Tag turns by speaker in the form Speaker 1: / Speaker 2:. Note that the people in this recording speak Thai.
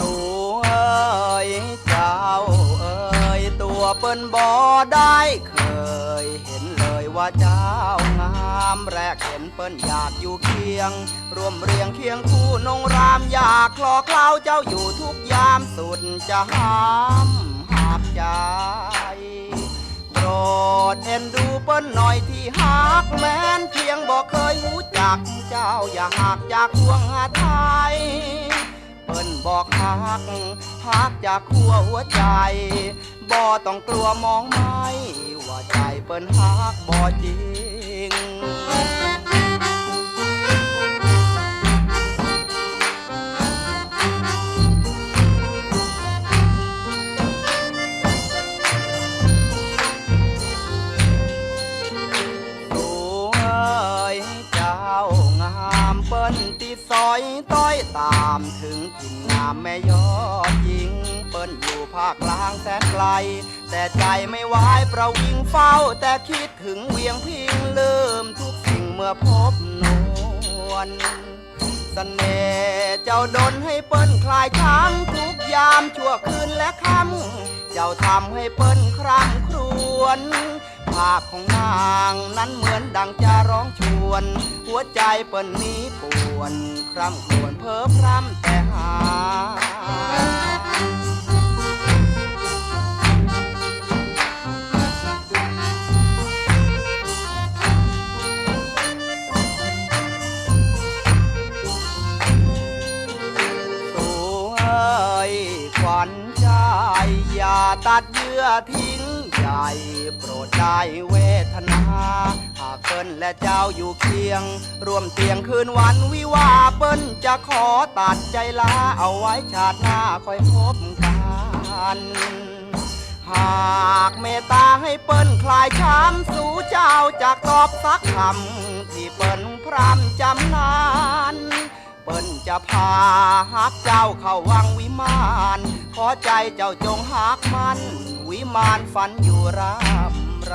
Speaker 1: ตัวเอ้ยเจ้าเอ้ยตัวเปิ้นบ่ได้เคย เห็นเลย ว่าเจ้างามแรกเห็นเปิ้นอยากอยู่เคียง ร่วมเรียงเคียงคู่นงรามอยากคลอเคล้าเจ้าอยู่ทุกยามสุดจะห้ามหาบใจโปรดเอ็นดูเปิ้นหน่อยที่หักแม้นเพียงบอกเคยรู้จักเจ้าอย่าหักจากห่วงหาไทยเปิ้นบอกหักหักจากขั้วหัวใจบ่ต้องกลัวมองไม่ เปิ้นหักบ่จริง อยต้อยตามถึงถิ่นงามแม่ยอดหญิง เปิ้นอยู่ภาคกลางแสนไกล แต่ใจไม่ไหวประวิงเฝ้า แต่คิดถึงเวียงพิงลืมทุกสิ่งเมื่อพบนวลเสน่ห์เจ้าดนให้เปิ้นคลายช้ำทุกยามชั่วคืนและค่ำเจ้าทำให้เปิ้นคร่ำครวญภาพของนางนั้นเหมือนดังจะร้องชวน หัวใจเปิ้นนี้ป่วน ร่ำควญเพ้อพร่ำแต่หาตัวเอ้ยขวัญใจอย่าตัดเยื่อทิ้ง ใจโปรดได้เวทนา หากเปิ้นและเจ้าอยู่เคียง ร่วมเตียงคืนวันวิวาเปิ้นจะขอตัดใจลาเอาไว้ชาติหน้าค่อยพบกัน หากเมตตาให้เปิ้นคลายช้ำสู่เจ้าจากตอบสักคำที่เปิ้นพรำจำนานเปิ้นจะพาฮักเจ้าเข้าวังวิมาน ขอใจเจ้าจงฮักมัน วิมานฝันอยู่รำไร